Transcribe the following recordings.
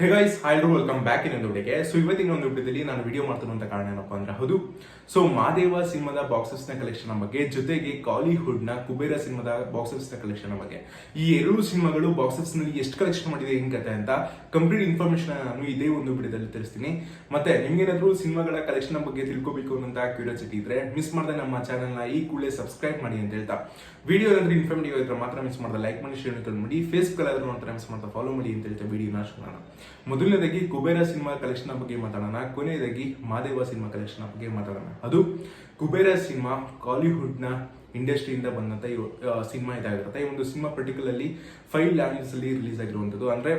ಹೇ guys ಹಾಯ್ರು welcome back ಇನ್ನೊಂದು ವಿಡಿಯೋಗೆ ಸೊ ಇವತ್ತಿನ ಒಂದು ವಿಡಿಯೋದಲ್ಲಿ ನಾನು ವಿಡಿಯೋ ಮಾಡ್ತಿರುವಂತ ಕಾರಣ ಏನಪ್ಪಾ ಅಂದ್ರೆ ಹೌದು. ಸೊ ಮಾದೇವ ಸಿನಿಮಾದ ಬಾಕ್ಸಸ್ನ ಕಲೆಕ್ಷನ್ ಬಗ್ಗೆ, ಜೊತೆಗೆ ಕಾಲಿವುಡ್ನ ಕುಬೇರ ಸಿನಿಮಾದ ಬಾಕ್ಸಸ್ನ ಕಲೆಕ್ಷನ್ ಬಗ್ಗೆ. ಈ ಎರಡು ಸಿನಿಮಾಗಳು ಬಾಕ್ಸಸ್ನಲ್ಲಿ ಎಷ್ಟು ಕಲೆಕ್ಷನ್ ಮಾಡಿದೆ, ಹೆಂಗ್ ಕತೆ ಅಂತ ಕಂಪ್ಲೀಟ್ ಇನ್ಫಾರ್ಮೇಶನ್ ನಾನು ಇದೇ ಒಂದು ವಿಡಿಯೋದಲ್ಲಿ ತಿಳಿಸ್ತೀನಿ. ಮತ್ತೆ, ನಿಮ್ಗೇನಾದ್ರೂ ಸಿನಿಮಾಗಳ ಕಲೆಕ್ಷನ್ ಬಗ್ಗೆ ತಿಳ್ಕೊಬೇಕು ಅನ್ನೋಂತ ಕ್ಯೂರಿಯಾಸಿಟಿ ಇದ್ರೆ ಮಿಸ್ ಮಾಡದೆ ನಮ್ಮ ಚಾನಲ್ನ ಈ ಕೂಡಲೇ ಸಬ್ಸ್ಕ್ರೈಬ್ ಮಾಡಿ ಅಂತ ಹೇಳ್ತಾ. ವಿಡಿಯೋ ಏನಾದ್ರೂ ಇನ್ಫಾರ್ಮೇಟಿವ್ ಆಗಿದ್ರೆ ಮಾತ್ರ ಮಿಸ್ ಮಾಡಿದ ಲೈಕ್ ಮಾಡಿ ಶೇರ್ ಮಾಡಿ. ಫೇಸ್ಬುಕ್ ಆದ್ರೂ ಮಾತ್ರ ಮಿಸ್ ಮಾಡ್ತಾ ಫಾಲೋ ಮಾಡಿ ಅಂತ ಹೇಳ್ತಾ ವಿಡಿಯೋನ ಶುರು ಮೊದಲನೇದಾಗಿ ಕುಬೇರ ಸಿನಿಮಾ ಕಲೆಕ್ಷನ್ ಬಗ್ಗೆ ಮಾತಾಡೋಣ. ಕೊನೆಯದಾಗಿ ಮಾದೇವ ಸಿನಿಮಾ ಕಲೆಕ್ಷನ್ ಬಗ್ಗೆ ಮಾತಾಡೋಣ. ಅದು ಕುಬೇರ ಸಿನಿಮಾ ಕಾಲಿವುಡ್ ಇಂಡಸ್ಟ್ರಿಯಿಂದ ಬಂದಂತ ಸಿನಿಮಾ ಇದಾಗಿರುತ್ತೆ. ಈ ಒಂದು ಸಿನಿಮಾ ಪರ್ಟಿಕ್ಯುಲರ್ಲಿ ಫೈವ್ ಲ್ಯಾಂಗ್ವೇಜ್ ಅಲ್ಲಿ ರಿಲೀಸ್ ಆಗಿರುವಂಥದ್ದು. ಅಂದ್ರೆ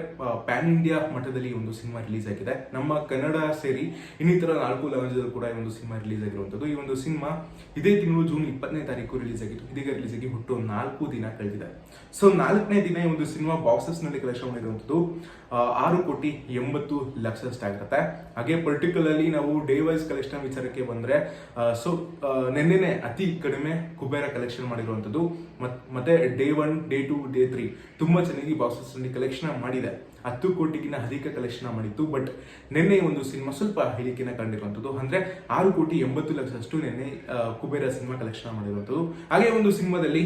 ಪ್ಯಾನ್ ಇಂಡಿಯಾ ಮಟ್ಟದಲ್ಲಿ ಈ ಒಂದು ಸಿನಿಮಾ ರಿಲೀಸ್ ಆಗಿದೆ. ನಮ್ಮ ಕನ್ನಡ ಸೇರಿ ಇನ್ನಿತರ ನಾಲ್ಕು ಲ್ಯಾಂಗ್ವೇಜ್ ಅಲ್ಲಿ ಕೂಡ ಈ ಒಂದು ಸಿನಿಮಾ ರಿಲೀಸ್ ಆಗಿರುವಂಥದ್ದು. ಈ ಒಂದು ಸಿನಿಮಾ ಇದೇ ತಿಂಗಳು ಜೂನ್ ಇಪ್ಪತ್ತನೇ ತಾರೀಕು ರಿಲೀಸ್ ಆಗಿತ್ತು. ಇದೀಗ ರಿಲೀಸ್ ಆಗಿ ಹುಟ್ಟು ನಾಲ್ಕು ದಿನ ಕಳೆದಿದೆ. ಸೊ ನಾಲ್ಕನೇ ದಿನ ಈ ಒಂದು ಸಿನಿಮಾ ಬಾಕ್ಸಸ್ನಲ್ಲಿ ಕಲೆಕ್ಷನ್ ಮಾಡಿರುವಂಥದ್ದು ಆರು ಕೋಟಿ ಎಂಬತ್ತು ಲಕ್ಷ ಆಗಿರುತ್ತೆ. ಹಾಗೆ ಪರ್ಟಿಕ್ಯುಲರ್ಲಿ ನಾವು ಡೇ ವೈಸ್ ಕಲೆಕ್ಷನ್ ವಿಚಾರಕ್ಕೆ ಬಂದ್ರೆ ಸೊ ನಿನ್ನೆನೆ ಅತಿ ಕಡಿಮೆ ಕುಬೇರ ಕಲೆಕ್ಷನ್ ಮಾಡಿರುವಂಥದ್ದು. ಮತ್- ಮತ್ತೆ day one day two day three ತುಂಬಾ ಚೆನ್ನಾಗಿ ಬಾಕ್ಸಸ್ ಕಲೆಕ್ಷನ್ ಮಾಡಿದೆ. ಹತ್ತು ಕೋಟಿಗಿಂತ ಅಧಿಕ ಕಲೆಕ್ಷನ್ ಮಾಡಿತ್ತು. ಬಟ್ ನಿನ್ನೆ ಒಂದು ಸಿನಿಮಾ ಸ್ವಲ್ಪ ಹೇಳಿಕೆನ ಕಂಡಿರುವಂಥದ್ದು. ಅಂದ್ರೆ ಆರು ಕೋಟಿ ಎಂಬತ್ತು ಲಕ್ಷದಷ್ಟು ನಿನ್ನೆ ಕುಬೇರ ಸಿನಿಮಾ ಕಲೆಕ್ಷನ್ ಮಾಡಿರುವಂತದ್ದು ಹಾಗೆ ಒಂದು ಸಿನಿಮಾದಲ್ಲಿ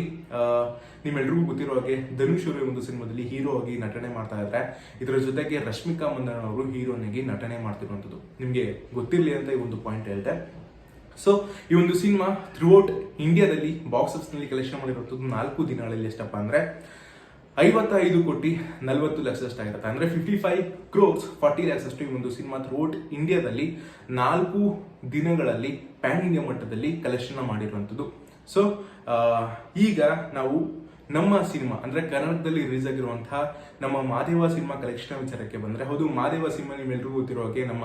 ನಿಮ್ಮೆಲ್ಲರಿಗೂ ಗೊತ್ತಿರೋ ಹಾಗೆ ಧನುಷ್ ಅವರು ಒಂದು ಸಿನಿಮಾದಲ್ಲಿ ಹೀರೋ ಆಗಿ ನಟನೆ ಮಾಡ್ತಾ ಇದ್ದಾರೆ ಇದರ ಜೊತೆಗೆ ರಶ್ಮಿಕಾ ಮಂದನ್ ಅವರು ಹೀರೋನಿಗೆ ನಟನೆ ಮಾಡ್ತಿರುವಂತದ್ದು ನಿಮ್ಗೆ ಗೊತ್ತಿರಲಿ ಅಂತ ಈ ಒಂದು ಪಾಯಿಂಟ್ ಹೇಳಿದೆ ಸೊ ಈ ಒಂದು ಸಿನಿಮಾ ಥ್ರೂಔಟ್ ಇಂಡಿಯಾದಲ್ಲಿ ಬಾಕ್ಸ್ ಆಫೀಸ್ನಲ್ಲಿ ಕಲೆಕ್ಷನ್ ಮಾಡಿರುವಂತದ್ದು ನಾಲ್ಕು ದಿನಗಳಲ್ಲಿ ಎಷ್ಟಪ್ಪ ಅಂದ್ರೆ ಐವತ್ತೈದು ಕೋಟಿ ನಲವತ್ತು ಲಕ್ಷದಷ್ಟಾಗಿರುತ್ತೆ ಅಂದ್ರೆ fifty five crores forty lakhs ಈ ಒಂದು ಸಿನಿಮಾ ಥ್ರೂಔಟ್ ಇಂಡಿಯಾದಲ್ಲಿ ನಾಲ್ಕು ದಿನಗಳಲ್ಲಿ ಪ್ಯಾನ್ ಇಂಡಿಯಾ ಮಟ್ಟದಲ್ಲಿ ಕಲೆಕ್ಷನ್ ಮಾಡಿರುವಂಥದ್ದು. ಸೊ ಈಗ ನಾವು ನಮ್ಮ ಸಿನಿಮಾ, ಅಂದ್ರೆ ಕನ್ನಡದಲ್ಲಿ ರಿಲೀಸ್ ಆಗಿರುವಂತಹ ನಮ್ಮ ಮಾದೇವ ಸಿನಿಮಾ ಕಲೆಕ್ಷನ್ ವಿಚಾರಕ್ಕೆ ಬಂದ್ರೆ, ಹೌದು, ಮಾದೇವ ಸಿನಿಮಾ ನಿಮ್ಮೆಲ್ಲರಿಗೂ ಗೊತ್ತಿರೋ ಹಾಗೆ ನಮ್ಮ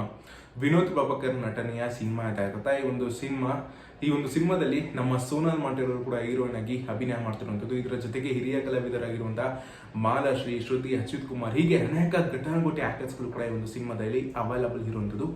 ವಿನೋದ್ ಪ್ರಭಾಕರ್ ನಟನೆಯ ಸಿನಿಮಾ ಇರುತ್ತಾ. ಈ ಒಂದು ಸಿನಿಮಾ ಈ ಒಂದು ಸಿನಿಮಾದಲ್ಲಿ ನಮ್ಮ ಸೋನಾಲ್ ಮಾಟೇರ್ ಕೂಡ ಹೀರೋಯಿನ್ ಆಗಿ ಅಭಿನಯ ಮಾಡ್ತಿರುವಂಥದ್ದು. ಇದರ ಜೊತೆಗೆ ಹಿರಿಯ ಕಲಾವಿದರಾಗಿರುವಂತಹ ಮಾಲಾಶ್ರೀ, ಶ್ರುತಿ, ಅಚ್ಯುತ್ ಕುಮಾರ್, ಹೀಗೆ ಅನೇಕ ಘಟಾನುಘಟಿ ಆಕ್ಟರ್ಸ್ಗಳು ಕೂಡ ಈ ಒಂದು ಸಿನಿಮಾದಲ್ಲಿ ಅವೈಲಬಲ್ ಇರುವಂಥದ್ದು.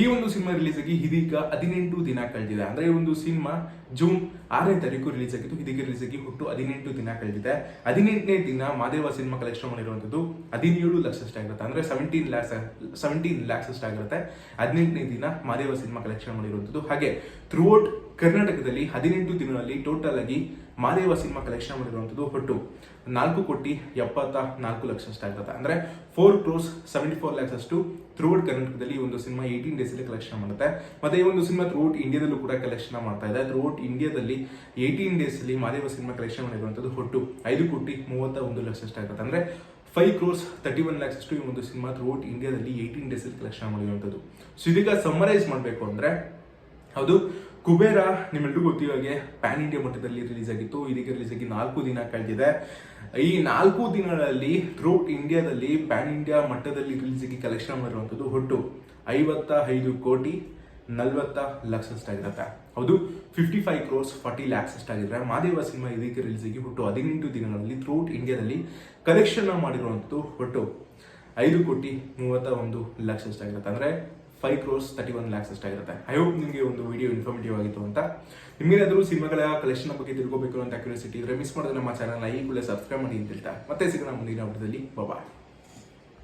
ಈ ಒಂದು ಸಿನಿಮಾ ರಿಲೀಸ್ ಆಗಿ ಇದೀಗ ಹದಿನೆಂಟು ದಿನ ಕಳೆದಿದೆ. ಅಂದ್ರೆ ಈ ಒಂದು ಸಿನಿಮಾ ಜೂನ್ ಆರನೇ ತಾರೀಕು ರಿಲೀಸ್ ಆಗಿತ್ತು ಇದೀಗ ರಿಲೀಸ್ ಆಗಿ ಒಟ್ಟು ಹದಿನೆಂಟು ದಿನ ಕಳೆದಿದೆ. ಹದಿನೆಂಟನೇ ದಿನ ಮಾದೇವ ಸಿನಿಮಾ ಕಲೆಕ್ಷನ್ ಮಾಡಿರುವಂಥದ್ದು ಹದಿನೇಳು ಲಕ್ಷ ಆಗಿರುತ್ತೆ. ಅಂದ್ರೆ ಸೆವೆಂಟೀನ್ ಲ್ಯಾಕ್ಸ್ ಸೆವೆಂಟೀನ್ ಲ್ಯಾಕ್ಸ್ ಆಗಿರುತ್ತೆ ಹದಿನೆಂಟನೇ ದಿನ ಮಾದೇವ ಸಿನಿಮಾ ಕಲೆಕ್ಷನ್ ಮಾಡಿರುವಂಥದ್ದು. ಹಾಗೆ ಥ್ರೂಔಟ್ ಕರ್ನಾಟಕದಲ್ಲಿ ಹದಿನೆಂಟು ದಿನಗಳಲ್ಲಿ ಟೋಟಲ್ ಆಗಿ ಮಾದೇವ ಸಿನಿಮಾ ಕಲೆಕ್ಷನ್ ಮಾಡಿರುವಂಥದ್ದು ಒಟ್ಟು ನಾಲ್ಕು ಕೋಟಿ ಎಪ್ಪತ್ತ ನಾಲ್ಕು ಲಕ್ಷ ಆಗಿರುತ್ತೆ ಅಂದ್ರೆ four crores seventy four lakhs ಅಷ್ಟು ಥ್ರೂಔಟ್ ಕರ್ನಾಟಕದಲ್ಲಿ ಒಂದು ಸಿನಿಮಾ ಏಯ್ಟೀನ್ ಡೇಸ್ ಅಲ್ಲಿ ಕಲೆಕ್ಷನ್ ಮಾಡುತ್ತೆ. ಮತ್ತೆ ಈ ಒಂದು ಸಿನಿಮಾ ಥ್ರೂಔಟ್ ಇಂಡಿಯಾದಲ್ಲೂ ಕೂಡ ಕಲೆಕ್ಷನ್ ಮಾಡ್ತಾ ಇದೆ. ಥ್ರೂಔಟ್ ಇಂಡಿಯಾದಲ್ಲಿ ಏಯ್ಟೀನ್ ಡೇಸ್ ಅಲ್ಲಿ ಮಾದೇವ ಸಿನಿಮಾ ಕಲೆಕ್ಷನ್ ಮಾಡಿರುವಂಥದ್ದು ಒಟ್ಟು ಐದು ಕೋಟಿ ಮೂವತ್ತ ಒಂದು ಲಕ್ಷ ಆಗಿರುತ್ತೆ ಅಂದ್ರೆ five crores thirty one lakhs ಅಷ್ಟು ಈ ಒಂದು ಸಿನಿಮಾ ಥ್ರೂಔಟ್ ಇಂಡಿಯಾದಲ್ಲಿ ಏಯ್ಟೀನ್ ಡೇಸ್ ಅಲ್ಲಿ ಕಲೆಕ್ಷನ್ ಮಾಡಿರುವಂಥದ್ದು ಸೊ ಇದೀಗ ಸಮ್ಮರೈಸ್ ಮಾಡಬೇಕು ಅಂದ್ರೆ, ಹೌದು ಕುಬೇರ ನಿಮ್ಮೆಲ್ರಿಗೂ ಗೊತ್ತಿವಾಗೆ ಪ್ಯಾನ್ ಇಂಡಿಯಾ ಮಟ್ಟದಲ್ಲಿ ರಿಲೀಸ್ ಆಗಿತ್ತು. ಇದೀಗ ರಿಲೀಸ್ ಆಗಿ ನಾಲ್ಕು ದಿನ ಕಳೆದಿದೆ. ಈ ನಾಲ್ಕು ದಿನಗಳಲ್ಲಿ ಥ್ರೂಟ್ ಇಂಡಿಯಾದಲ್ಲಿ ಪ್ಯಾನ್ ಇಂಡಿಯಾ ಮಟ್ಟದಲ್ಲಿ ರಿಲೀಸ್ ಆಗಿ ಕಲೆಕ್ಷನ್ ಮಾಡಿರುವಂಥದ್ದು ಒಟ್ಟು ಐವತ್ತ ಐದು ಕೋಟಿ ನಲ್ವತ್ತ ಲಕ್ಷ ಅಷ್ಟಾಗಿರುತ್ತೆ. ಹೌದು fifty five crores forty lakhs ಅಷ್ಟಾಗಿದ್ರೆ Madeva cinema ಇದೀಗ ರಿಲೀಸ್ ಆಗಿ ಒಟ್ಟು ಹದಿನೆಂಟು ದಿನಗಳಲ್ಲಿ ಥ್ರೂಟ್ ಇಂಡಿಯಾದಲ್ಲಿ ಕಲೆಕ್ಷನ್ ಮಾಡಿರುವಂಥದ್ದು ಒಟ್ಟು ಐದು ಕೋಟಿ ಮೂವತ್ತ ಒಂದು ಲಕ್ಷ ಅಷ್ಟಾಗಿರುತ್ತೆ. ಅಂದ್ರೆ five crores thirty one lakhs ಅಷ್ಟಾಗಿರುತ್ತೆ. I hope ನಿಮಗೆ ಒಂದು ವಿಡಿಯೋ ಇನ್ಫಾರ್ಮೇಟಿವ್ ಆಗಿತ್ತು ಅಂತ. ನಿಮಗೇನಾದರೂ ಸಿನಿಮಾಗಳ ಕಲೆಕ್ಷನ್ ಬಗ್ಗೆ ತಿಳ್ಕೊಬೇಕು ಅಂತ ಕ್ಯೂರಿಯಾಸಿಟಿ ಇದ್ರೆ ಮಿಸ್ ಮಾಡಿದ್ರೆ ನಮ್ಮ ಚಾನಲ್ನ ಈ ಕೂಡಲೇ ಸಬ್ಸ್ಕ್ರೈಬ್ ಮಾಡಿ ಅಂತ ಹೇಳ್ತಾ. ಮತ್ತೆ ಸಿಗೋಣ ಮುಂದಿನ ವಿಡಿಯೋದಲ್ಲಿ ಬಾಯ್